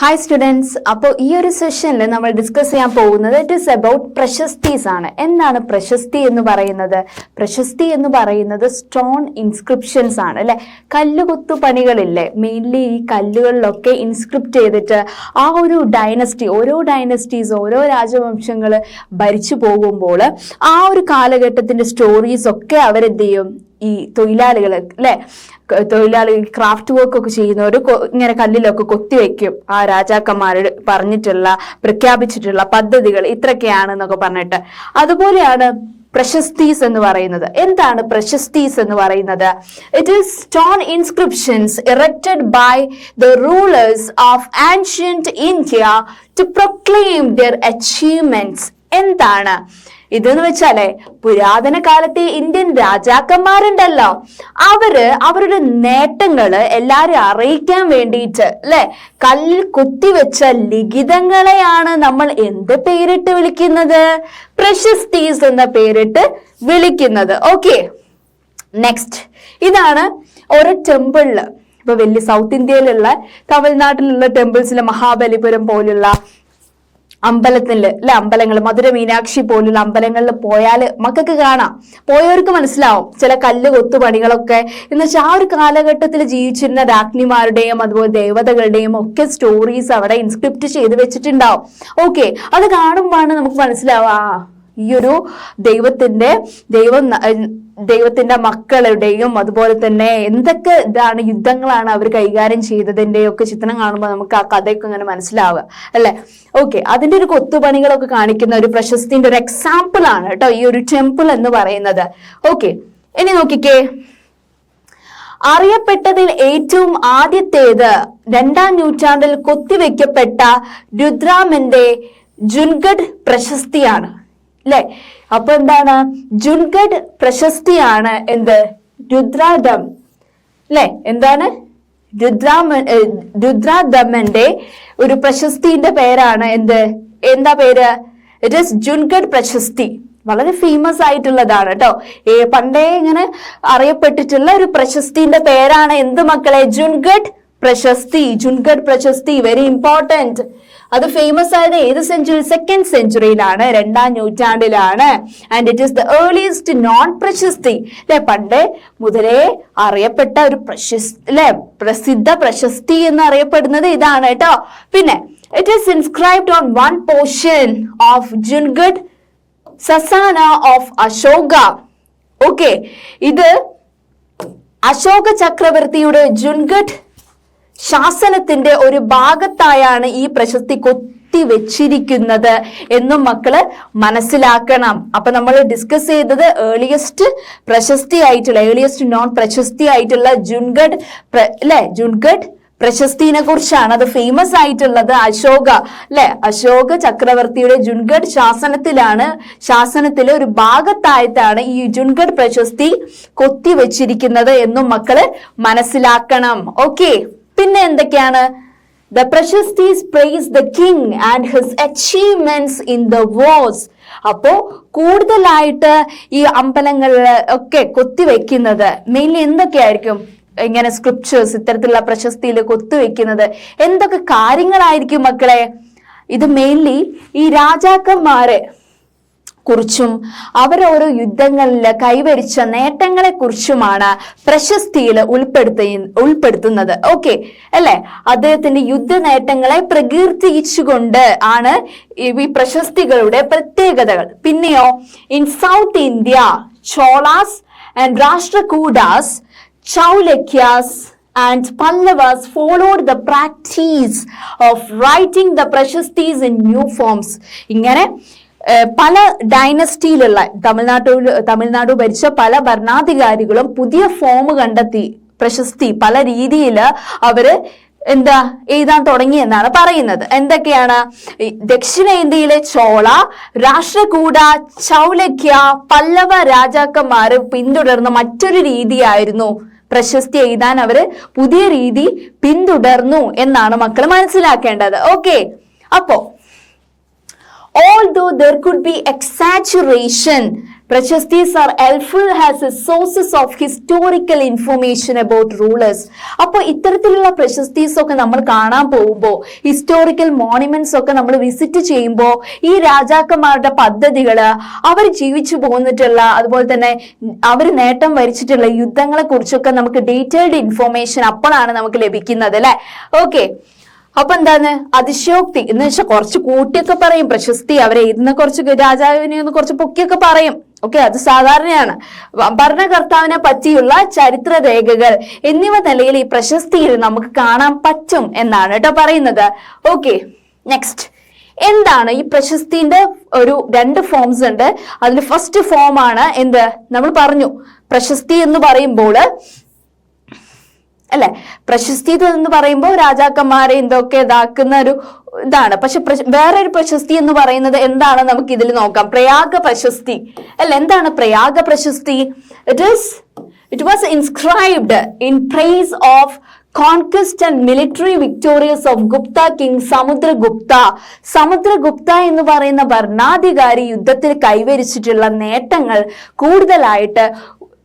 Hi students അപ്പോൾ ഈ ഒരു സെഷനിൽ നമ്മൾ ഡിസ്കസ് ചെയ്യാൻ പോകുന്നത് ഇറ്റ് ഇസ് അബൌട്ട് പ്രശസ്തീസ് ആണ്. എന്താണ് പ്രശസ്തി എന്ന് പറയുന്നത്? പ്രശസ്തി എന്ന് പറയുന്നത് സ്റ്റോൺ ഇൻസ്ക്രിപ്ഷൻസ് ആണ് അല്ലെ? കല്ലുകൊത്തു പണികളില്ലേ മെയിൻലി ഈ കല്ലുകളിലൊക്കെ ഇൻസ്ക്രിപ്റ്റ് ചെയ്തിട്ട് ആ ഒരു ഡൈനസ്റ്റി ഓരോ ഡൈനസ്റ്റീസ് ഓരോ രാജവംശങ്ങൾ ഭരിച്ചു പോകുമ്പോൾ ആ ഒരു കാലഘട്ടത്തിന്റെ സ്റ്റോറീസ് ഒക്കെ അവരെന്ത് ചെയ്യും? ഈ തൊഴിലാളികൾ അല്ലെ? തൊഴിലാളി ക്രാഫ്റ്റ് വർക്ക് ഒക്കെ ചെയ്യുന്നവർ ഇങ്ങനെ കല്ലിലൊക്കെ കൊത്തിവെക്കും ആ രാജാക്കന്മാർ പറഞ്ഞിട്ടുള്ള പ്രഖ്യാപിച്ചിട്ടുള്ള പദ്ധതികൾ ഇത്രയൊക്കെയാണ് എന്നൊക്കെ പറഞ്ഞിട്ട്. അതുപോലെയാണ് പ്രശസ്തീസ് എന്ന് പറയുന്നത്. എന്താണ് പ്രശസ്തീസ് എന്ന് പറയുന്നത്? It is stone inscriptions erected by the rulers of ancient India to proclaim their achievements എന്താണ്? ഇതെന്ന് വെച്ചാലേ പുരാതന കാലത്തെ ഇന്ത്യൻ രാജാക്കന്മാരുണ്ടല്ലോ. അവർ അവരുടെ നേട്ടങ്ങൾ എല്ലാരും അറിയിക്കാൻ വേണ്ടിയിട്ട് അല്ലെ? കല്ലിൽ കുത്തിവെച്ച ലിഖിതങ്ങളെയാണ് നമ്മൾ എന്ത് പേരിട്ട് വിളിക്കുന്നത്? പ്രശസ്തീസ് എന്ന പേരിട്ട് വിളിക്കുന്നത്. ഓക്കെ നെക്സ്റ്റ് ഇതാണ് ഒരു ടെമ്പിളിൽ ഇപ്പൊ വലിയ സൗത്ത് ഇന്ത്യയിലുള്ള തമിഴ്നാട്ടിലുള്ള ടെമ്പിൾസിലെ മഹാബലിപുരം പോലുള്ള അമ്പലത്തിൽ അല്ലെ അമ്പലങ്ങൾ മധുര മീനാക്ഷി പോലുള്ള അമ്പലങ്ങളിൽ പോയാൽ മക്കൾക്ക് കാണാം. പോയവർക്ക് മനസ്സിലാവും ചില കല്ല് കൊത്തുപണികളൊക്കെ എന്ന് വെച്ചാൽ ആ ഒരു കാലഘട്ടത്തിൽ ജീവിച്ചിരുന്ന രാജ്ഞിമാരുടെയും അതുപോലെ ദേവതകളുടെയും ഒക്കെ സ്റ്റോറീസ് അവിടെ ഇൻസ്ക്രിപ്റ്റ് ചെയ്ത് വെച്ചിട്ടുണ്ടാവും. ഓക്കെ അത് കാണുമ്പോഴാണ് നമുക്ക് മനസ്സിലാവുക ഈ ഒരു ദൈവത്തിന്റെ ദൈവം ദൈവത്തിന്റെ മക്കളുടെയും അതുപോലെ തന്നെ എന്തൊക്കെ ഇതാണ് യുദ്ധങ്ങളാണ് അവർ കൈകാര്യം ചെയ്തതിന്റെയും ഒക്കെ ചിത്രം കാണുമ്പോൾ നമുക്ക് ആ കഥയൊക്കെ ഇങ്ങനെ മനസ്സിലാവുക അല്ലെ? ഓക്കെ അതിന്റെ ഒരു കൊത്തുപണികളൊക്കെ കാണിക്കുന്ന ഒരു പ്രശസ്തിന്റെ ഒരു എക്സാമ്പിൾ ആണ് കേട്ടോ ഈ ഒരു ടെമ്പിൾ എന്ന് പറയുന്നത്. ഓക്കെ ഇനി നോക്കിക്കേ. അറിയപ്പെട്ടതിൽ ഏറ്റവും ആദ്യത്തേത് രണ്ടാം നൂറ്റാണ്ടിൽ കൊത്തിവെക്കപ്പെട്ട രുദ്രാമന്റെ ജുൻഗഡ് പ്രശസ്തിയാണ്. അല്ലെ അപ്പൊ എന്താണ്? ജുൻഗഡ് പ്രശസ്തിയാണ് എന്ത്? രുദ്രാദം. അല്ലെ എന്താണ്? രുദ്രാമ രുദ്രാദമന്റെ ഒരു പ്രശസ്തിന്റെ പേരാണ് എന്ത്? എന്താ പേര്? ഇറ്റ് ഇസ് ജുൻഗഡ് പ്രശസ്തി. വളരെ ഫേമസ് ആയിട്ടുള്ളതാണ് കേട്ടോ പണ്ടേ ഇങ്ങനെ അറിയപ്പെട്ടിട്ടുള്ള ഒരു പ്രശസ്തിന്റെ പേരാണ് എന്ത് മക്കളെ? ജുൻഗഡ് പ്രശസ്തി. ജുൻഗഡ് പ്രശസ്തി വെരി ഇമ്പോർട്ടന്റ് അത് ഫേമസ് ആയത് ഏത് സെഞ്ചുറി സെക്കൻഡ് സെഞ്ചുറിയിലാണ് രണ്ടാം നൂറ്റാണ്ടിലാണ്. And it is the earliest known prashasti അല്ലെ പണ്ട് മുതലേ അറിയപ്പെട്ട ഒരു പ്രശസ്തി അല്ലെ പ്രസിദ്ധ പ്രശസ്തി എന്ന് അറിയപ്പെടുന്നത് ഇതാണ് കേട്ടോ. പിന്നെ it is inscribed on one portion of Junagadh sasana of Ashoka okay ഇത് അശോക ചക്രവർത്തിയുടെ ജുൻഗഡ് ശാസനത്തിന്റെ ഒരു ഭാഗത്തായാണ് ഈ പ്രശസ്തി കൊത്തി വെച്ചിരിക്കുന്നത് എന്നും മക്കൾ മനസ്സിലാക്കണം. അപ്പൊ നമ്മൾ ഡിസ്കസ് ചെയ്തത് ഏർലിയസ്റ്റ് പ്രശസ്തി ആയിട്ടുള്ള ഏർലിയസ്റ്റ് നോൺ പ്രശസ്തി ആയിട്ടുള്ള ജുൻഗഡ് അല്ലെ ജുൻഗഡ് പ്രശസ്തിനെ കുറിച്ചാണ്. അത് ഫേമസ് ആയിട്ടുള്ളത് അശോക അല്ലെ അശോക ചക്രവർത്തിയുടെ ജുൻഗഡ് ശാസനത്തിലാണ് ശാസനത്തിലെ ഒരു ഭാഗത്തായിട്ടാണ് ഈ ജുൻഗഡ് പ്രശസ്തി കൊത്തിവെച്ചിരിക്കുന്നത് എന്നും മക്കൾ മനസ്സിലാക്കണം. ഓക്കെ പിന്നെ എന്തൊക്കെയാണ്? The prashastis praise the king and his achievements in the verse അപ്പോ കൂടുതലായിട്ട് ഈ അമ്പലങ്ങളിൽ ഒക്കെ കൊത്തിവെക്കുന്നത് മെയിൻലി എന്തൊക്കെയായിരിക്കും? ഇങ്ങനെ സ്ക്രിപ്റ്റേഴ്സ് ഇത്തരത്തിലുള്ള പ്രശസ്തിയിൽ കൊത്തുവെക്കുന്നത് എന്തൊക്കെ കാര്യങ്ങളായിരിക്കും മക്കളെ? ഇത് മെയിൻലി ഈ രാജാക്കന്മാരെ കുറിച്ചും അവരോരോ യുദ്ധങ്ങളിൽ കൈവരിച്ച നേട്ടങ്ങളെ കുറിച്ചുമാണ് പ്രശസ്തിയിൽ ഉൾപ്പെടുത്തി ഉൾപ്പെടുത്തുന്നത്. ഓക്കെ അല്ലെ? അദ്ദേഹത്തിന്റെ യുദ്ധ നേട്ടങ്ങളെ പ്രകീർത്തിച്ചുകൊണ്ട് ആണ് ഈ പ്രശസ്തികളുടെ പ്രത്യേകതകൾ. പിന്നെയോ in South India Cholas and Rashtrakutas Chalukyas and Pallavas followed the practice of writing the prashastis in new forms. ഇങ്ങനെ പല ഡൈനസ്റ്റിയിലുള്ള തമിഴ്നാട്ടിൽ തമിഴ്നാട് ഭരിച്ച പല ഭരണാധികാരികളും പുതിയ ഫോം കണ്ടെത്തി പ്രശസ്തി പല രീതിയിൽ അവർ എന്താ എഴുതാൻ തുടങ്ങി എന്നാണ് പറയുന്നത്. എന്തൊക്കെയാണ്? ദക്ഷിണേന്ത്യയിലെ ചോള രാഷ്ട്രകൂട ചൗലക്യ പല്ലവ രാജാക്കന്മാര് പിന്തുടർന്ന മറ്റൊരു രീതിയായിരുന്നു പ്രശസ്തി എഴുതാൻ അവർ പുതിയ രീതി പിന്തുടർന്നു എന്നാണ് മക്കൾ മനസ്സിലാക്കേണ്ടത്. ഓക്കെ. അപ്പോ although there could be exaggeration prashastis are helpful as a sources of historical information about rulers അപ്പോൾ ഇത്തരത്തിലുള്ള പ്രശസ്തീസ് ഒക്കെ നമ്മൾ കാണാൻ പോകുമ്പോൾ ഹിസ്റ്റോറിക്കൽ മോണുമെന്റ്സ് ഒക്കെ നമ്മൾ വിസിറ്റ് ചെയ്യുമ്പോൾ ഈ രാജാക്കന്മാരുടെ പദ്ധതികൾ അവർ ജീവിച്ചു പോന്നിട്ടുള്ള അതുപോലെ തന്നെ അവർ നേട്ടം വരിച്ചിട്ടുള്ള യുദ്ധങ്ങളെ കുറിച്ചൊക്കെ നമുക്ക് ഡീറ്റെയിൽഡ് ഇൻഫർമേഷൻ അപ്പോഴാണ് നമുക്ക് ലഭിക്കുന്നത് അല്ലേ? ഓക്കെ അപ്പൊ എന്താണ്? അതിശയോക്തി. എന്ന് വെച്ചാൽ കുറച്ച് കൂട്ടിയൊക്കെ പറയും. പ്രശസ്തി അവരെ ഇന്ന് കുറച്ച് രാജാവിനെ ഒന്ന് കുറച്ച് പൊക്കിയൊക്കെ പറയും. ഓക്കെ അത് സാധാരണയാണ്. ഭരണകർത്താവിനെ പറ്റിയുള്ള ചരിത്ര രേഖകൾ എന്നിവ നിലയിൽ ഈ പ്രശസ്തിയിൽ നമുക്ക് കാണാൻ പറ്റും എന്നാണ് കേട്ടോ പറയുന്നത്. ഓക്കെ നെക്സ്റ്റ് എന്താണ് ഈ പ്രശസ്തിന്റെ ഒരു രണ്ട് ഫോംസ് ഉണ്ട്. അതിൽ ഫസ്റ്റ് ഫോം ആണ് എന്ത്? നമ്മൾ പറഞ്ഞു. പ്രശസ്തി എന്ന് പറയുമ്പോൾ അല്ലെ? പ്രശസ്തി എന്ന് പറയുമ്പോൾ രാജാക്കന്മാരെ എന്തൊക്കെ ഇതാക്കുന്ന ഒരു ഇതാണ്. പക്ഷെ വേറൊരു പ്രശസ്തി എന്ന് പറയുന്നത് എന്താണ് നമുക്ക് ഇതിൽ നോക്കാം. പ്രയാഗ പ്രശസ്തി. അല്ല? എന്താണ് Prayaga Prashasti? It is it was inscribed in praise of conquest and military victorious of Gupta king Samudragupta Samudragupta എന്ന് പറയുന്ന ഭരണാധികാരി യുദ്ധത്തിൽ കൈവരിച്ചിട്ടുള്ള നേട്ടങ്ങൾ കൂടുതലായിട്ട്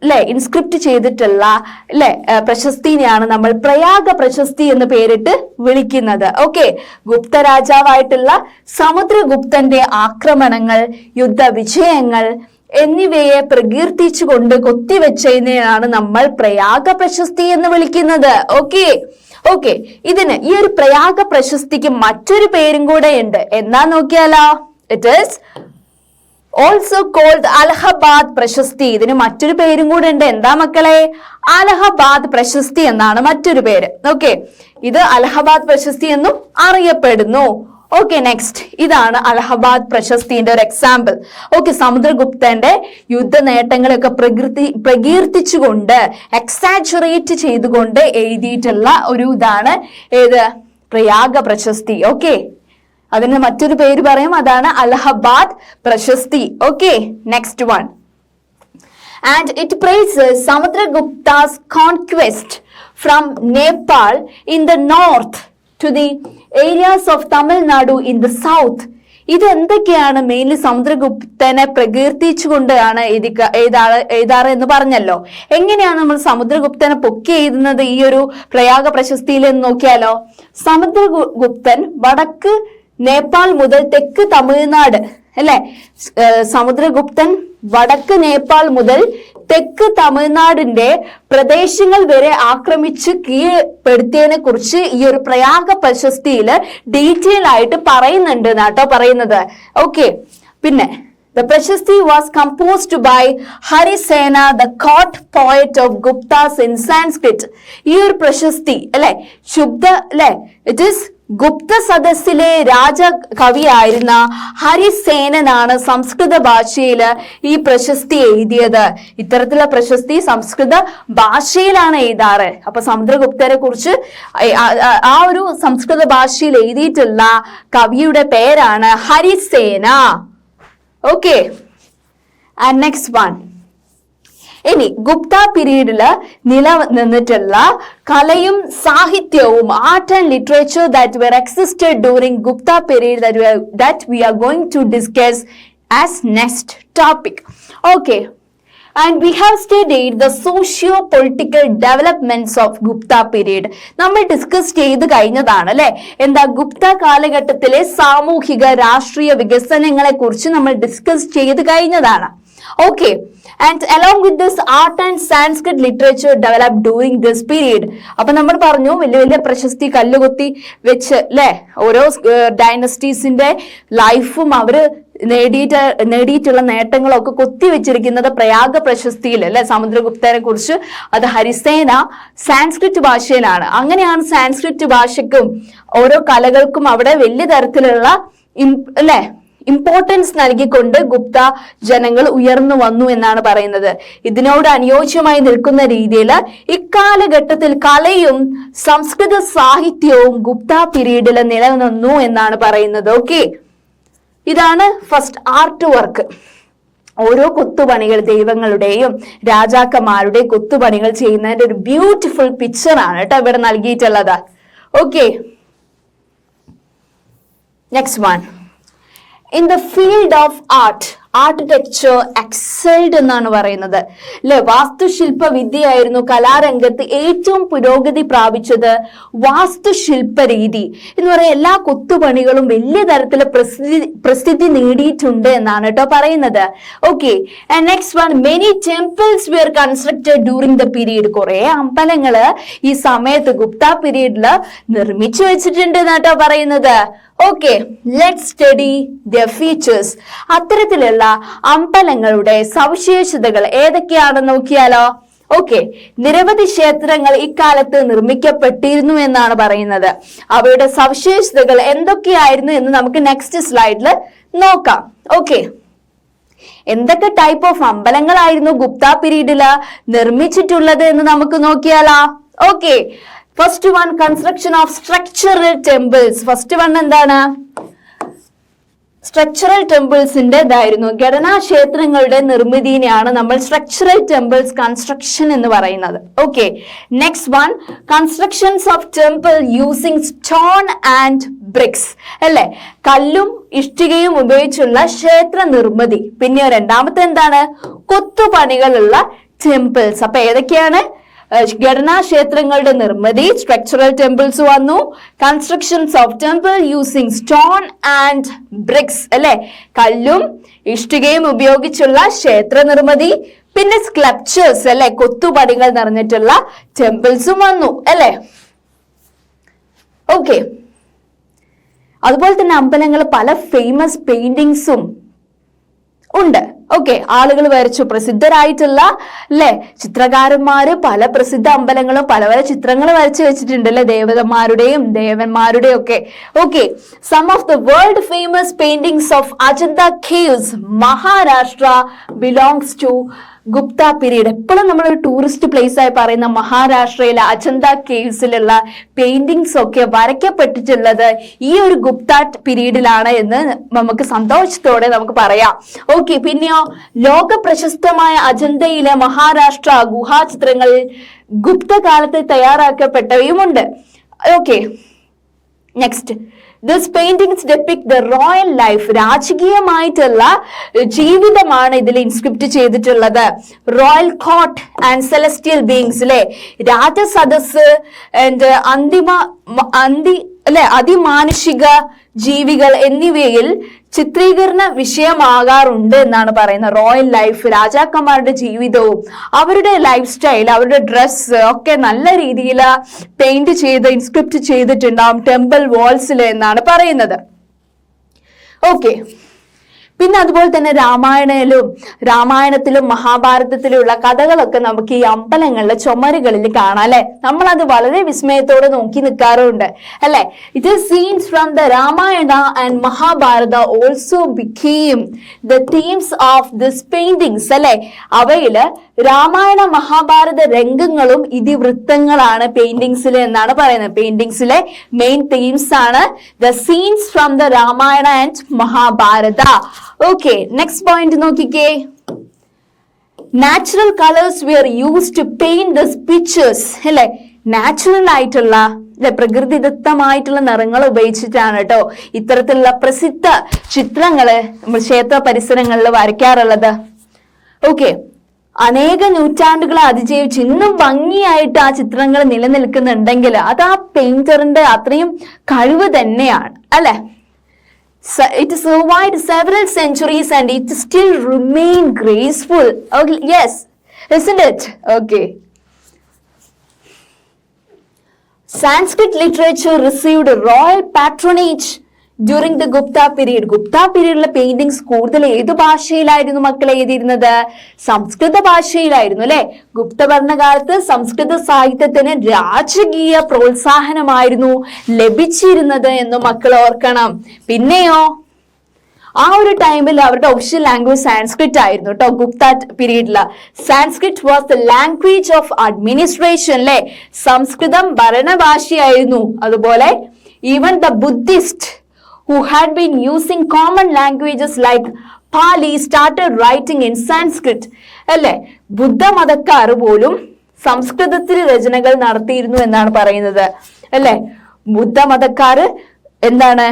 അല്ലെ ഇൻസ്ക്രിപ്റ്റ് ചെയ്തിട്ടുള്ള അല്ലെ പ്രശസ്തിനെയാണ് നമ്മൾ പ്രയാഗ പ്രശസ്തി എന്ന് പേരിട്ട് വിളിക്കുന്നത്. ഓക്കെ ഗുപ്ത രാജാവായിട്ടുള്ള സമുദ്രഗുപ്തന്റെ ആക്രമണങ്ങൾ യുദ്ധ വിജയങ്ങൾ എന്നിവയെ പ്രകീർത്തിച്ചുകൊണ്ട് കൊത്തിവെച്ചതിനെയാണ് നമ്മൾ പ്രയാഗ പ്രശസ്തി എന്ന് വിളിക്കുന്നത്. ഓക്കെ ഓക്കെ ഇതിന് ഈ ഒരു പ്രയാഗ പ്രശസ്തിക്ക് മറ്റൊരു പേരും കൂടെ ഉണ്ട്. എന്നാ നോക്കിയാലോ? It is also called Allahabad Prashasti ഇതിന് മറ്റൊരു പേരും കൂടെ ഉണ്ട്. എന്താ മക്കളെ? അലഹബാദ് പ്രശസ്തി എന്നാണ് മറ്റൊരു പേര്. ഓക്കെ ഇത് അലഹബാദ് പ്രശസ്തി എന്നും അറിയപ്പെടുന്നു. ഓക്കെ നെക്സ്റ്റ് ഇതാണ് അലഹബാദ് പ്രശസ്തിന്റെ ഒരു എക്സാമ്പിൾ ഓക്കെ സമുദ്രഗുപ്തന്റെ യുദ്ധ നേട്ടങ്ങളൊക്കെ പ്രകൃതി പ്രകീർത്തിച്ചുകൊണ്ട് എക്സാജുറേറ്റ് ചെയ്തുകൊണ്ട് എഴുതിയിട്ടുള്ള ഒരു ഇതാണ്. ഏത്? പ്രയാഗ പ്രശസ്തി. ഓക്കെ അതിന് മറ്റൊരു പേര് പറയും. അതാണ് Allahabad Prashasti. Okay next one and it praises Samudragupta's conquest from Nepal in the north to the areas of Tamil Nadu in the south ഇത് എന്തൊക്കെയാണ് മെയിൻലി സമുദ്രഗുപ്തനെ പ്രകീർത്തിച്ചുകൊണ്ടാണ് എഴുതിക്ക എഴുതാറ് എഴുതാറ് എന്ന് പറഞ്ഞല്ലോ. എങ്ങനെയാണ് നമ്മൾ സമുദ്രഗുപ്തനെ പൊക്കി എഴുതുന്നത് ഈ ഒരു പ്രയാഗ പ്രശസ്തിയിൽ എന്ന് നോക്കിയാലോ? സമുദ്രഗുപ്തൻ വടക്ക് നേപ്പാൾ മുതൽ തെക്ക് തമിഴ്നാട് അല്ലെ? സമുദ്രഗുപ്തൻ വടക്ക് നേപ്പാൾ മുതൽ തെക്ക് തമിഴ്നാടിന്റെ പ്രദേശങ്ങൾ വരെ ആക്രമിച്ച് കീഴ്പ്പെടുത്തിയതിനെ കുറിച്ച് ഈ ഒരു പ്രയാഗ പ്രശസ്തിയിൽ ഡീറ്റെയിൽ ആയിട്ട് പറയുന്നുണ്ട് എന്നാട്ടോ പറയുന്നത്. ഓക്കെ. പിന്നെ The Prashasti was composed by Harisena, the court poet of Guptas in Sanskrit. ഈ ഒരു പ്രശസ്തി അല്ലെ? ശുദ്ധ അല്ലെ? ഇറ്റ് ഈസ് ഗുപ്ത സദസ്സിലെ രാജ കവിയായിരുന്ന ഹരിസേനനാണ് സംസ്കൃത ഭാഷയിൽ ഈ പ്രശസ്തി എഴുതിയത്. ഇത്തരത്തിലുള്ള പ്രശസ്തി സംസ്കൃത ഭാഷയിലാണ് എഴുതാറ്. അപ്പൊ സമുദ്രഗുപ്തരെ കുറിച്ച് ആ- ഒരു സംസ്കൃത ഭാഷയിൽ എഴുതിയിട്ടുള്ള കവിയുടെ പേരാണ് ഹരിസേന. ഓക്കെ. നെക്സ്റ്റ് വൺ ഇനി ഗുപ്ത പീരീഡിൽ നിലനിന്നിട്ടുള്ള കലയും സാഹിത്യവും art and literature that were existed during Gupta period that we are going to discuss as next topic okay and we have studied the socio political developments of Gupta period നമ്മൾ discuss ചെയ്ത് കഴിഞ്ഞതാണ് അല്ലെ? എന്താ ഗുപ്ത കാലഘട്ടത്തിലെ സാമൂഹിക രാഷ്ട്രീയ വികസനങ്ങളെ കുറിച്ച് നമ്മൾ ഡിസ്കസ് ചെയ്ത് കഴിഞ്ഞതാണ്. Okay and along with this art and Sanskrit literature develop during this period അപ്പൊ നമ്മൾ പറഞ്ഞു വലിയ വലിയ പ്രശസ്തി കല്ലുകുത്തി വെച്ച് അല്ലെ ഓരോ ഡൈനസ്റ്റീസിന്റെ ലൈഫും അവർ നേടിയിട്ട് നേടിയിട്ടുള്ള നേട്ടങ്ങളൊക്കെ കൊത്തി വെച്ചിരിക്കുന്നത് പ്രയാഗ പ്രശസ്തിയിൽ അല്ലെ സമുദ്രഗുപ്തനെ കുറിച്ച് അത് ഹരിസേന സാൻസ്ക്രിറ്റ് ഭാഷയിലാണ്. അങ്ങനെയാണ് സാൻസ്ക്രിറ്റ് ഭാഷയ്ക്കും ഓരോ കലകൾക്കും അവിടെ വലിയ തരത്തിലുള്ള അല്ലെ ഇമ്പോർട്ടൻസ് നൽകിക്കൊണ്ട് ഗുപ്ത ജനങ്ങൾ ഉയർന്നു വന്നു എന്നാണ് പറയുന്നത്. ഇതിനോട് അനുയോജ്യമായി നിൽക്കുന്ന രീതിയിൽ ഇക്കാലഘട്ടത്തിൽ കലയും സംസ്കൃത സാഹിത്യവും ഗുപ്ത പീരീഡിൽ നിലനിന്നു എന്നാണ് പറയുന്നത്. ഓക്കെ. ഇതാണ് ഫസ്റ്റ് ആർട്ട് വർക്ക് ഓരോ കൊത്തുപണികൾ ദൈവങ്ങളുടെയും രാജാക്കന്മാരുടെയും കൊത്തുപണികൾ ചെയ്യുന്നതിന്റെ ഒരു ബ്യൂട്ടിഫുൾ പിക്ചറാണ് കേട്ടോ ഇവിടെ നൽകിയിട്ടുള്ളത്. Okay. Next one in the field of art architecture excelled എന്നാണ് പറയുന്നത്. അല്ലെ വാസ്തുശില്പ വിദ്യയായിരുന്നു കലാരംഗത്ത് ഏറ്റവും പുരോഗതി പ്രാപിച്ചത് വാസ്തുശില്പ രീതി എന്ന് പറയുന്ന എല്ലാ കൊത്തുപണികളും വലിയ തരത്തിൽ പ്രസിദ്ധി പ്രസിദ്ധി നേടിയിട്ടുണ്ട് എന്നാണ് കേട്ടോ പറയുന്നത്. Okay next one many temples were constructed during the period കുറെ അമ്പലങ്ങൾ ഈ സമയത്ത് ഗുപ്ത പീരീഡിൽ നിർമ്മിച്ചു വെച്ചിട്ടുണ്ട് എന്നാട്ടോ പറയുന്നത്. Okay let study the features അത്തരത്തിലുള്ള അമ്പലങ്ങളുടെ സവിശേഷതകൾ ഏതൊക്കെയാണെന്ന് നോക്കിയാലോ? ഓക്കെ നിരവധി ക്ഷേത്രങ്ങൾ ഇക്കാലത്ത് നിർമ്മിക്കപ്പെട്ടിരുന്നു എന്നാണ് പറയുന്നത്. അവയുടെ സവിശേഷതകൾ എന്തൊക്കെയായിരുന്നു എന്ന് നമുക്ക് നെക്സ്റ്റ് സ്ലൈഡിൽ നോക്കാം. ഓക്കെ എന്തൊക്കെ ടൈപ്പ് ഓഫ് അമ്പലങ്ങളായിരുന്നു ഗുപ്ത പീരീഡിൽ നിർമ്മിച്ചിട്ടുള്ളത് എന്ന് നമുക്ക് നോക്കിയാലോ? Okay first one construction of structural temples first one എന്താണ്? സ്ട്രക്ചറൽ ടെമ്പിൾസിന്റെ ഇതായിരുന്നു ഘടനാക്ഷേത്രങ്ങളുടെ നിർമ്മിതിനെയാണ് നമ്മൾ സ്ട്രക്ചറൽ ടെമ്പിൾസ് കൺസ്ട്രക്ഷൻ എന്ന് പറയുന്നത്. Okay next one constructions of temple using stone and bricks അല്ലെ? കല്ലും ഇഷ്ടികയും ഉപയോഗിച്ചുള്ള ക്ഷേത്ര നിർമ്മിതി. പിന്നെ രണ്ടാമത്തെ എന്താണ്? കൊത്തുപണികളുള്ള ടെമ്പിൾസ് അപ്പൊ ഏതൊക്കെയാണ്? ഏഹ് ഘടനാക്ഷേത്രങ്ങളുടെ നിർമ്മിതി സ്ട്രക്ചറൽ ടെമ്പിൾസ് വന്നു. Constructions of temple using stone and bricks അല്ലെ? കല്ലും ഇഷ്ടികയും ഉപയോഗിച്ചുള്ള ക്ഷേത്ര നിർമ്മിതി. പിന്നെ സ്ക്ലപ്ചേഴ്സ് അല്ലെ? കൊത്തുപണികൾ നിറഞ്ഞിട്ടുള്ള ടെമ്പിൾസും വന്നു അല്ലെ? ഓക്കെ അതുപോലെ തന്നെ അമ്പലങ്ങൾ പല ഫേമസ് പെയിന്റിങ്സും ഓക്കെ ആളുകൾ വരച്ചു. പ്രസിദ്ധരായിട്ടുള്ള അല്ലെ ചിത്രകാരന്മാര് പല പ്രസിദ്ധ അമ്പലങ്ങളും പല പല ചിത്രങ്ങൾ വരച്ചു വെച്ചിട്ടുണ്ട് അല്ലെ ദേവതന്മാരുടെയും ദേവന്മാരുടെയും ഒക്കെ okay some of the world famous paintings of Ajanta caves Maharashtra belongs to Gupta period എപ്പോഴും നമ്മൾ ഒരു ടൂറിസ്റ്റ് പ്ലേസ് ആയി പറയുന്ന മഹാരാഷ്ട്രയിലെ അജന്ത കേവ്സിലുള്ള പെയിന്റിങ്സ് ഒക്കെ വരയ്ക്കപ്പെട്ടിട്ടുള്ളത് ഈ ഒരു ഗുപ്ത പീരീഡിലാണ് എന്ന് നമുക്ക് സന്തോഷത്തോടെ നമുക്ക് പറയാം. ഓക്കെ പിന്നെയോ ലോക പ്രശസ്തമായ അജന്തയിലെ മഹാരാഷ്ട്ര ഗുഹാചിത്രങ്ങൾ ഗുപ്ത കാലത്ത് തയ്യാറാക്കപ്പെട്ടവയുമുണ്ട്. Okay next this paintings depict the royal life രാജകീയമായിട്ടുള്ള ജീവിതമാണ് ഇതിൽ ഇൻസ്ക്രിപ്റ്റ് ചെയ്തിട്ടുള്ളത്. Royal court and celestial beings അല്ലെ രാജസദസ് ആൻഡ് അന്തിമ അന്തി അല്ലെ അതിമാനുഷിക ജീവികൾ എന്നിവയിൽ ചിത്രീകരണ വിഷയമാകാറുണ്ട് എന്നാണ് പറയുന്നത്. റോയൽ ലൈഫ് രാജാക്കന്മാരുടെ ജീവിതവും അവരുടെ ലൈഫ് സ്റ്റൈൽ അവരുടെ ഡ്രസ്സ് ഒക്കെ നല്ല രീതിയിൽ പെയിന്റ് ചെയ്ത് ഇൻസ്ക്രിപ്റ്റ് ചെയ്തിട്ടുണ്ടാവും ടെമ്പിൾ വാൾസിൽ എന്നാണ് പറയുന്നത്. ഓക്കെ പിന്നെ അതുപോലെ തന്നെ രാമായണയിലും രാമായണത്തിലും മഹാഭാരതത്തിലുള്ള കഥകളൊക്കെ നമുക്ക് ഈ അമ്പലങ്ങളിലെ ചുമരുകളിൽ കാണാം അല്ലെ? നമ്മൾ അത് വളരെ വിസ്മയത്തോടെ നോക്കി നിൽക്കാറുണ്ട് അല്ലെ? It scenes from the Ramayana and Mahabharata also became the themes of this paintings അല്ലെ? അവയിൽ രാമായണ മഹാഭാരത രംഗങ്ങളും ഇതിവൃത്തങ്ങളാണ് പെയിന്റിങ്സിൽ എന്നാണ് പറയുന്നത്. പെയിന്റിങ്സിലെ മെയിൻ തീംസ് ആണ് the scenes from the Ramayana and Mahabharata okay next point നോക്കിക്കേ. Natural colours were use to paint those pictures അല്ലെ? നാച്ചുറൽ ആയിട്ടുള്ള പ്രകൃതിദത്തമായിട്ടുള്ള നിറങ്ങൾ ഉപയോഗിച്ചിട്ടാണ് കേട്ടോ ഇത്തരത്തിലുള്ള പ്രസിദ്ധ ചിത്രങ്ങൾ നമ്മൾ ക്ഷേത്ര പരിസരങ്ങളിൽ വരയ്ക്കാറുള്ളത്. ഓക്കെ അനേക നൂറ്റാണ്ടുകളെ അതിജീവിച്ച് ഇന്നും ഭംഗിയായിട്ട് ആ ചിത്രങ്ങൾ നിലനിൽക്കുന്നുണ്ടെങ്കിൽ അത് ആ പെയിന്ററിന്റെ അത്രയും കഴിവ് തന്നെയാണ് അല്ലെ? It survived several centuries and it still remain graceful. Okay, yes isn't it? Okay. Sanskrit literature received royal patronage during the Gupta period Gupta പീരീഡിലെ paintings കൂടുതൽ ഏത് ഭാഷയിലായിരുന്നു മക്കൾ എഴുതിയിരുന്നത്? സംസ്കൃത ഭാഷയിലായിരുന്നു അല്ലെ? ഗുപ്ത ഭരണകാലത്ത് സംസ്കൃത സാഹിത്യത്തിന് രാജകീയ പ്രോത്സാഹനമായിരുന്നു ലഭിച്ചിരുന്നത് എന്ന് മക്കൾ ഓർക്കണം. പിന്നെയോ? ആ ഒരു ടൈമിൽ അവരുടെ ഒഫീഷ്യൽ ലാംഗ്വേജ് സാൻസ്ക്രിറ്റ് ആയിരുന്നു കേട്ടോ ഗുപ്ത പീരീഡിൽ Sanskrit was the language of administration അല്ലെ സംസ്കൃതം ഭരണഭാഷയായിരുന്നു. അതുപോലെ even the buddhist who had been using common languages like Pali started writing in Sanskrit അല്ലെ? ബുദ്ധമതക്കാർ പോലും സംസ്കൃതത്തിൽ രചനകൾ നടത്തിയിരുന്നു എന്നാണ് പറയുന്നത്. അല്ലെ? ബുദ്ധമതക്കാർ എന്താണ്?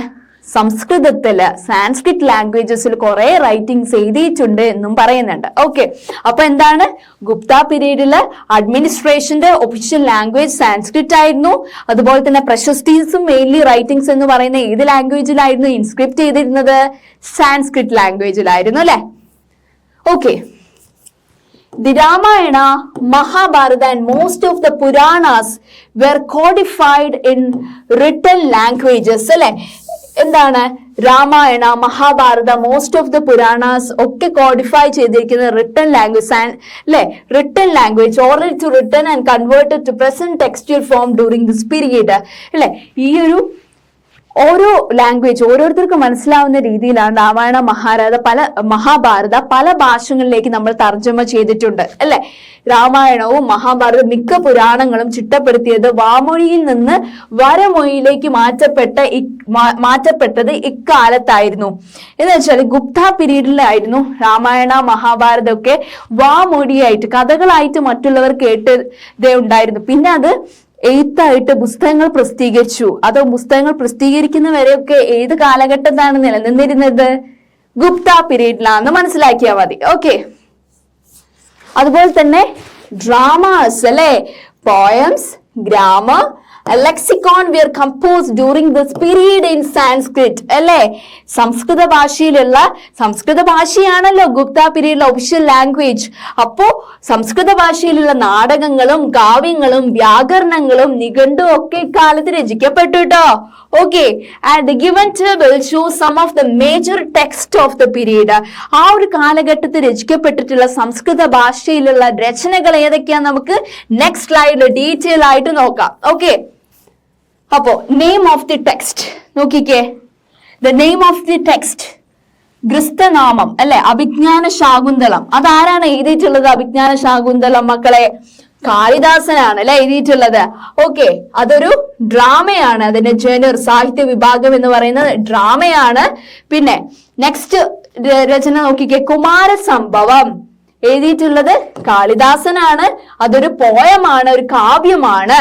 സംസ്കൃതത്തിൽ സാൻസ്ക്രിറ്റ് ലാംഗ്വേജസിൽ കുറെ റൈറ്റിംഗ്സ് എഴുതിയിട്ടുണ്ട് എന്നും പറയുന്നുണ്ട്. ഓക്കെ അപ്പൊ എന്താണ്? ഗുപ്ത പീരീഡിൽ അഡ്മിനിസ്ട്രേഷന്റെ ഒഫീഷ്യൽ ലാംഗ്വേജ് സാൻസ്ക്രിറ്റ് ആയിരുന്നു. അതുപോലെ തന്നെ പ്രശസ്തീസും മെയിൻലി റൈറ്റിംഗ്സ് എന്ന് പറയുന്ന ഏത് ലാംഗ്വേജിലായിരുന്നു ഇൻസ്ക്രിപ്റ്റ് ചെയ്തിരുന്നത്? സാൻസ്ക്രിറ്റ് ലാംഗ്വേജിലായിരുന്നു അല്ലെ? Okay the Ramayana Mahabharata, and most of the Puranas were codified in written languages. അല്ലെ? എന്താണ്? Ramayana Mahabharata most of the Puranas ഒക്കെ കോഡിഫൈ ചെയ്തിരിക്കുന്ന റിട്ടൺ ലാംഗ്വേജ് ആൻഡ് അല്ലെ written language order to written and converted to present textual form during this period അല്ലെ ഈ ഒരു ഓരോ language ഓരോരുത്തർക്ക് മനസ്സിലാവുന്ന രീതിയിലാണ് രാമായണ മഹാരാജ പല മഹാഭാരത പല ഭാഷകളിലേക്ക് നമ്മൾ തർജമ ചെയ്തിട്ടുണ്ട് അല്ലെ? രാമായണവും മഹാഭാരതവും മിക്ക പുരാണങ്ങളും ചിട്ടപ്പെടുത്തിയത് വാമൊഴിയിൽ നിന്ന് വരമൊഴിയിലേക്ക് മാറ്റപ്പെട്ട മാറ്റപ്പെട്ടത് ഇക്കാലത്തായിരുന്നു. എന്ന് വെച്ചാൽ ഗുപ്ത പീരീഡിലായിരുന്നു രാമായണ മഹാഭാരതമൊക്കെ വാമൊഴിയായിട്ട് കഥകളായിട്ട് മറ്റുള്ളവർ കേട്ടതേ ഉണ്ടായിരുന്നു. പിന്നെ അത് എഴുത്തായിട്ട് പുസ്തകങ്ങൾ പ്രസിദ്ധീകരിച്ചു. അതോ പുസ്തകങ്ങൾ പ്രസിദ്ധീകരിക്കുന്നവരെയൊക്കെ ഏത് കാലഘട്ടത്താണ് നിലനിന്നിരുന്നത്? ഗുപ്ത പീരീഡിലാണെന്ന് മനസ്സിലാക്കിയാൽ മതി. ഓക്കെ അതുപോലെ തന്നെ ഡ്രാമാസ് അല്ലെ? Poems grammar lexicon were compose during this period in Sanskrit അല്ലെ? സംസ്കൃത ഭാഷയിലുള്ള സംസ്കൃത ഭാഷയാണല്ലോ ഗുപ്ത പീരീഡിലെ ഒഫീഷ്യൽ ലാംഗ്വേജ് അപ്പോ സംസ്കൃത ഭാഷയിലുള്ള നാടകങ്ങളും കാവ്യങ്ങളും വ്യാകരണങ്ങളും നിഘണ്ടും ഒക്കെ ഇക്കാലത്ത് രചിക്കപ്പെട്ടു കേട്ടോ okay and given table show some of the major text of the period ആ ഒരു കാലഘട്ടത്തിൽ രചിക്കപ്പെട്ടിട്ടുള്ള സംസ്കൃത ഭാഷയിലുള്ള രചനകൾ ഏതൊക്കെയാ നമുക്ക്? നെക്സ്റ്റ് സ്ലൈഡിൽ ഡീറ്റെയിൽ ആയിട്ട് നോക്കാം. ഓക്കെ അപ്പോ നെയിം ഓഫ് ദി ടെക്സ്റ്റ് നോക്കിക്കേ. The name of the text ഗ്രസ്തനാമം അല്ലെ? അഭിജ്ഞാന ശാകുന്തളം. അതാരാണ് എഴുതിയിട്ടുള്ളത് അഭിജ്ഞാന ശാകുന്തളം മക്കളെ? കാളിദാസനാണ് അല്ലെ എഴുതിയിട്ടുള്ളത്? ഓക്കെ അതൊരു ഡ്രാമയാണ് അതിന്റെ ജനർ സാഹിത്യ വിഭാഗം എന്ന് പറയുന്നത് ഡ്രാമയാണ് പിന്നെ നെക്സ്റ്റ് രചന നോക്കിക്കേ. കുമാരസംഭവം. എഴുതിയിട്ടുള്ളത് കാളിദാസനാണ്. അതൊരു പോയമാണ് ഒരു കാവ്യമാണ്.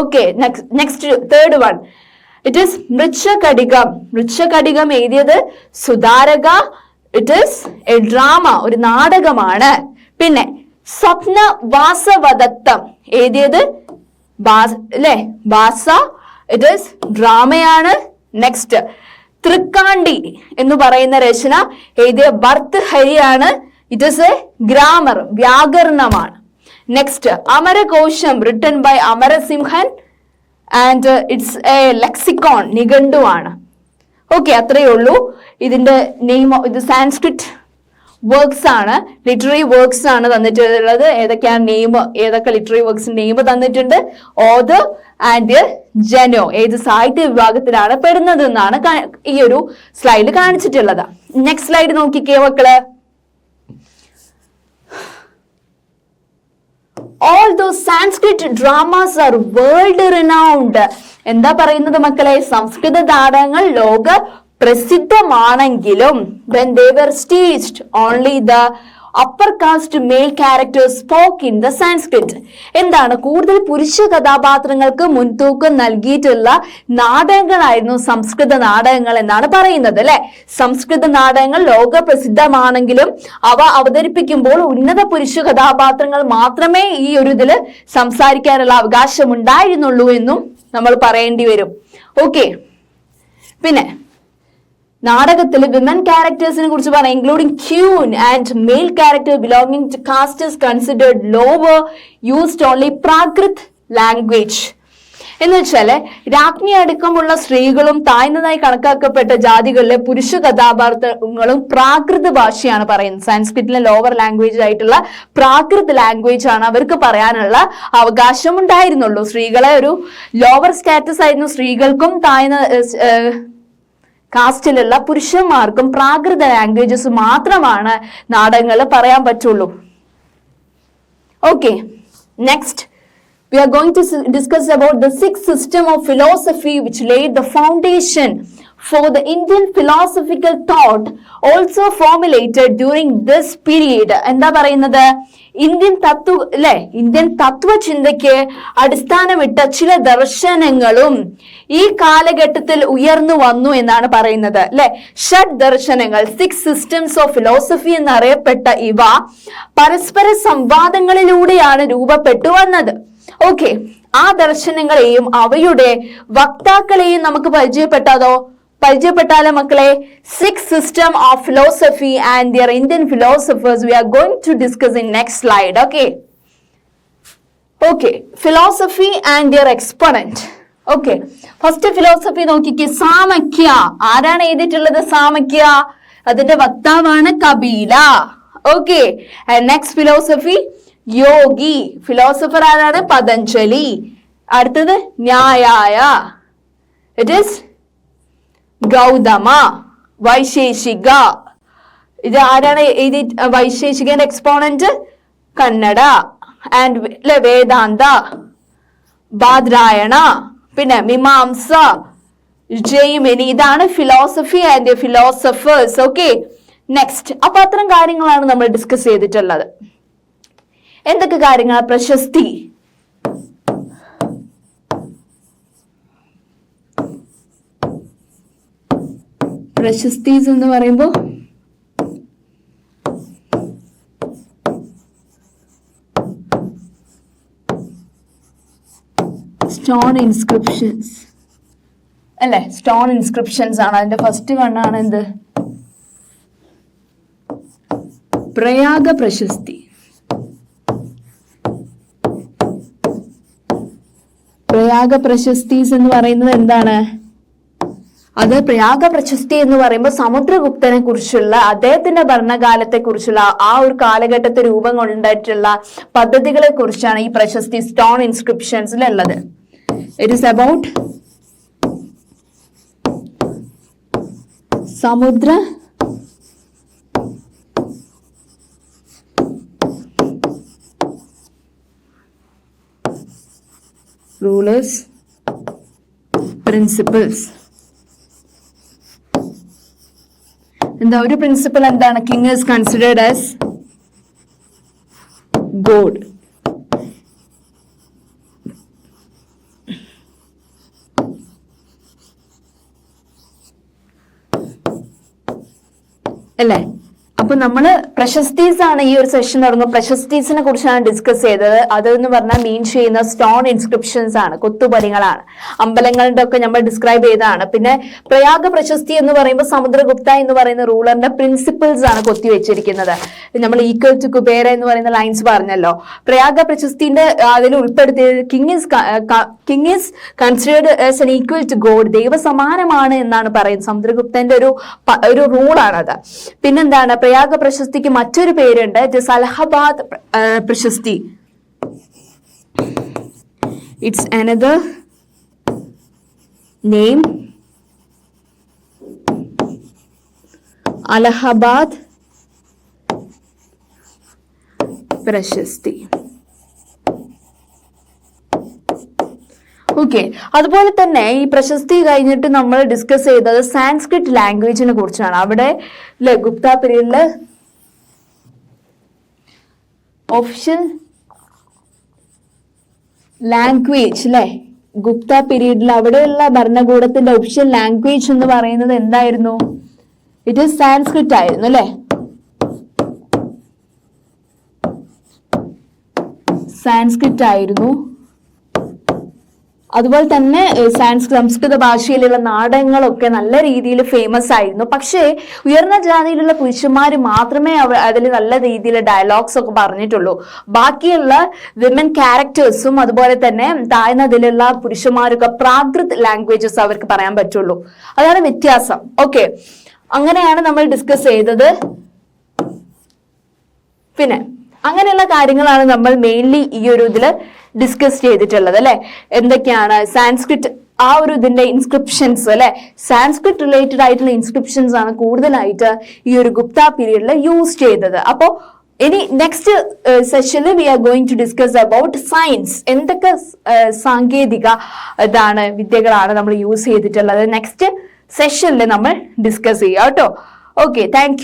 Okay next third one it is Mrichchhakatikam Mrichchhakatikam എഴുതിയത് Shudraka it is a drama ഒരു നാടകമാണ്. പിന്നെ സ്വപ്ന വാസവദത്തം എഴുതിയത് അല്ലേ ബാസ ഇറ്റ് ഈസ് ഡ്രാമയാണ് നെക്സ്റ്റ് തൃക്കാണ്ടി എന്ന് പറയുന്ന രചന എഴുതിയ ഭർത്ത് ഹരിയാണ്. ഇറ്റ് ഈസ് എ ഗ്രാമർ വ്യാകരണമാണ്. Next Amarakosha written by Amarasimhan and it's a lexicon നിഘണ്ടുവാണ് ഓക്കെ അത്രയേ ഉള്ളൂ. ഇതിന്റെ നെയിം ഇത് സാൻസ്ക്രിറ്റ് വർക്ക്സ് ആണ്. ലിറ്റററി വർക്ക്സ് ആണ് തന്നിട്ടുള്ളത്. ഏതൊക്കെയാണ് നെയിം ഏതൊക്കെ ലിറ്റററി വർക്ക്സ് നെയിം തന്നിട്ടുണ്ട്? ഓദർ ആൻഡ് ജനോ ഏത് സാഹിത്യ വിഭാഗത്തിലാണ് പെടുന്നത് എന്നാണ് ഈ ഒരു സ്ലൈഡ് കാണിച്ചിട്ടുള്ളത്. നെക്സ്റ്റ് സ്ലൈഡ് നോക്കിക്കേ മക്കൾ. All though Sanskrit dramas are world renowned എന്താ പറയുന്നത് മക്കളെ? സംസ്കൃത നാടകങ്ങൾ ലോക പ്രസിദ്ധമാണെങ്കിലും when they were staged only the upper caste male character spoke in the Sanskrit എന്താണ് കൂടുതൽ പുരുഷ കഥാപാത്രങ്ങൾക്ക് മുൻതൂക്കം നൽകിയിട്ടുള്ള നാടകങ്ങളായിരുന്നു സംസ്കൃത നാടകങ്ങൾ എന്നാണ് പറയുന്നത് അല്ലെ? സംസ്കൃത നാടകങ്ങൾ ലോക പ്രസിദ്ധമാണെങ്കിലും അവ അവതരിപ്പിക്കുമ്പോൾ ഉന്നത പുരുഷ കഥാപാത്രങ്ങൾ മാത്രമേ ഈ ഒരു ഇതിൽ സംസാരിക്കാനുള്ള അവകാശം ഉണ്ടായിരുന്നുള്ളൂ എന്നും നമ്മൾ പറയേണ്ടി വരും. ഓക്കെ. പിന്നെ നാടകത്തിൽ വിമൻ ക്യാരക്ടേഴ്സിനെ കുറിച്ച് പറയാം including queen and male character belonging to caste is considered lower used only Prakrit language എന്ന് വെച്ചാൽ രാജ്ഞി അടക്കമുള്ള സ്ത്രീകളും താഴ്ന്നതായി കണക്കാക്കപ്പെട്ട ജാതികളിലെ പുരുഷ കഥാപാത്രങ്ങളും പ്രാകൃത ഭാഷയാണ് പറയുന്നത്. സംസ്കൃതിലെ ലോവർ ലാംഗ്വേജ് ആയിട്ടുള്ള പ്രാകൃത് ലാംഗ്വേജ് ആണ് അവർക്ക് പറയാനുള്ള അവകാശം ഉണ്ടായിരുന്നുള്ളൂ സ്ത്രീകളെ ഒരു ലോവർ സ്റ്റാറ്റസ് ആയിരുന്നു. സ്ത്രീകൾക്കും താഴ്ന്ന കാസ്റ്റിലുള്ള പുരുഷന്മാർക്കും പ്രാകൃത ലാംഗ്വേജസ് മാത്രമാണ് നാടകങ്ങൾ പറയാൻ പറ്റുള്ളൂ. Okay next we are going to discuss about the six system of philosophy which lay the foundation for the Indian philosophical thought also formulated during this period. എന്താ പറയുന്നത്? ഇന്ത്യൻ തത്വ അല്ലെ ഇന്ത്യൻ തത്വചിന്തയ്ക്ക് അടിസ്ഥാനമിട്ട ചില ദർശനങ്ങളും ഈ കാലഘട്ടത്തിൽ ഉയർന്നു വന്നു എന്നാണ് പറയുന്നത് അല്ലെ ഷഡ് ദർശനങ്ങൾ സിക്സ് സിസ്റ്റംസ് ഓഫ് ഫിലോസഫി എന്നറിയപ്പെട്ട ഇവ പരസ്പര സംവാദങ്ങളിലൂടെയാണ് രൂപപ്പെട്ടു വന്നത്. ഓക്കെ ആ ദർശനങ്ങളെയും അവയുടെ വക്താക്കളെയും നമുക്ക് പരിചയപ്പെട്ടതോ? പരിചയപ്പെട്ടാലോ മക്കളെ? Six system of philosophy and their Indian philosophers we are going to discuss in next slide okay okay philosophy and their exponent okay first philosophy നോക്കിക്കേ സാമക്യ ആരാണ് എഴുതിയിട്ടുള്ളത് സാമക്യ അതിന്റെ വക്താവാണ് Kapila. Okay next philosophy Yoga. Philosopher ആരാണ്? പതഞ്ജലി. അടുത്തത് ന്യായായ. It is Gautama Vaisheshika. ഇത് ആരാണ് എഴുതി വൈശേഷികന്റെ എക്സ്പോണന്റ് കന്നഡ. ആൻഡ് വേദാന്ത. ബാദ്രായണ. പിന്നെ മീമാംസ. ജയ്മിനി ഇതാണ് philosophy and philosophers okay next അപ്പൊ അത്തരം കാര്യങ്ങളാണ് നമ്മൾ ഡിസ്കസ് ചെയ്തിട്ടുള്ളത്. എന്തൊക്കെ കാര്യങ്ങൾ പ്രശസ്തി. പ്രശസ്തീസ് എന്ന് പറയുമ്പോൾ സ്റ്റോൺ ഇൻസ്ക്രിപ്ഷൻസ്. അല്ലേ? സ്റ്റോൺ ഇൻസ്ക്രിപ്ഷൻസ് ആണ്. അതിന്റെ ഫസ്റ്റ് കണ്ണാണ് എന്ത്? പ്രയാഗ പ്രശസ്തി. പ്രയാഗ പ്രശസ്തീസ് എന്ന് പറയുന്നത് എന്താണ്? അത് പ്രയാഗ പ്രശസ്തി എന്ന് പറയുമ്പോൾ സമുദ്രഗുപ്തനെ കുറിച്ചുള്ള അദ്ദേഹത്തിന്റെ ഭരണകാലത്തെ കുറിച്ചുള്ള ആ ഒരു കാലഘട്ടത്തെ രൂപം കൊണ്ടായിട്ടുള്ള പദ്ധതികളെ കുറിച്ചാണ് ഈ പ്രശസ്തി സ്റ്റോൺ ഇൻസ്ക്രിപ്ഷൻസിൽ ഉള്ളത്. It is about Samudra rulers principles എന്താ ഒരു പ്രിൻസിപ്പൽ എന്താണ്? King is considered as god അല്ലേ? അപ്പൊ നമ്മൾ പ്രശസ്തീസ് ആണ് ഈ ഒരു സെഷൻ തുടങ്ങുന്നത്. പ്രശസ്തീസിനെ കുറിച്ചാണ് ഡിസ്കസ് ചെയ്തത്. അതെന്ന് പറഞ്ഞാൽ മീൻ ചെയ്യുന്ന സ്റ്റോൺ ഇൻസ്ക്രിപ്ഷൻസ് ആണ് കൊത്തുപണികളാണ് അമ്പലങ്ങളുടെ ഒക്കെ നമ്മൾ ഡിസ്ക്രൈബ് ചെയ്തതാണ്. പിന്നെ പ്രയാഗ പ്രശസ്തി എന്ന് പറയുമ്പോൾ സമുദ്രഗുപ്ത എന്ന് പറയുന്ന റൂളറിന്റെ പ്രിൻസിപ്പിൾസ് ആണ് കൊത്തി വെച്ചിരിക്കുന്നത്. നമ്മൾ ഈക്വൽ ടു കുബേര എന്ന് പറയുന്ന ലൈൻസ് പറഞ്ഞല്ലോ. പ്രയാഗ പ്രശസ്തിന്റെ അതിൽ ഉൾപ്പെടുത്തിയത് king is king is considered as an equal to god ദൈവസമാനമാണ് എന്നാണ് പറയുന്നത്. സമുദ്രഗുപ്തന്റെ ഒരു ഒരു റൂളാണത് പിന്നെന്താണ്? പ്രയാഗ പ്രശസ്തിക്ക് മറ്റൊരു പേരുണ്ട്. അലഹബാദ് പ്രശസ്തി. It's another name Allahabad Prashasti. Okay അതുപോലെ തന്നെ ഈ പ്രശസ്തി കഴിഞ്ഞിട്ട് നമ്മൾ ഡിസ്കസ് ചെയ്തത് സാൻസ്ക്രിറ്റ് ലാംഗ്വേജിനെ കുറിച്ചാണ്. അവിടെ ഗുപ്ത പീരീഡിൽ ഒഫീഷ്യൽ ലാംഗ്വേജ് അല്ലെ ഗുപ്ത പീരീഡിൽ അവിടെയുള്ള ഭരണകൂടത്തിന്റെ ഒഫീഷ്യൽ ലാംഗ്വേജ് എന്ന് പറയുന്നത് എന്തായിരുന്നു? ഇറ്റ് ഈസ് സാൻസ്ക്രിറ്റ് ആയിരുന്നു അല്ലെ? സാൻസ്ക്രിറ്റ് ആയിരുന്നു. അതുപോലെ തന്നെ സംസ്കൃത ഭാഷയിലുള്ള നാടകങ്ങളൊക്കെ നല്ല രീതിയിൽ ഫേമസ് ആയിരുന്നു. പക്ഷേ ഉയർന്ന ജാതിയിലുള്ള പുരുഷന്മാർ മാത്രമേ അവ അതിൽ നല്ല രീതിയിൽ ഡയലോഗ്സ് ഒക്കെ പറഞ്ഞിട്ടുള്ളൂ. ബാക്കിയുള്ള വിമൻ ക്യാരക്ടേഴ്സും അതുപോലെ തന്നെ താഴ്ന്നതിലുള്ള പുരുഷന്മാരൊക്കെ പ്രാകൃത് ലാംഗ്വേജസ് അവർക്ക് പറയാൻ പറ്റുള്ളൂ. അതാണ് വ്യത്യാസം. ഓക്കെ അങ്ങനെയാണ് നമ്മൾ ഡിസ്കസ് ചെയ്തത്. പിന്നെ അങ്ങനെയുള്ള കാര്യങ്ങളാണ് നമ്മൾ മെയിൻലി ഈ ഒരു ഇതിൽ ഡിസ്കസ് ചെയ്തിട്ടുള്ളത് അല്ലെ? എന്തൊക്കെയാണ് സാൻസ്ക്രിറ്റ് ആ ഒരു ഇതിന്റെ ഇൻസ്ക്രിപ്ഷൻസ് അല്ലെ? സാൻസ്ക്രിറ്റ് റിലേറ്റഡ് ആയിട്ടുള്ള ഇൻസ്ക്രിപ്ഷൻസ് ആണ് കൂടുതലായിട്ട് ഈ ഒരു ഗുപ്ത പീരീഡിൽ യൂസ് ചെയ്തത്. അപ്പോ ഇനി നെക്സ്റ്റ് സെഷനിൽ we are going to discuss about science എന്തൊക്കെ സാങ്കേതിക ഇതാണ് വിദ്യകളാണ് നമ്മൾ യൂസ് ചെയ്തിട്ടുള്ളത്. നെക്സ്റ്റ് സെഷനിൽ നമ്മൾ ഡിസ്കസ് ചെയ്യാം കേട്ടോ. Okay thank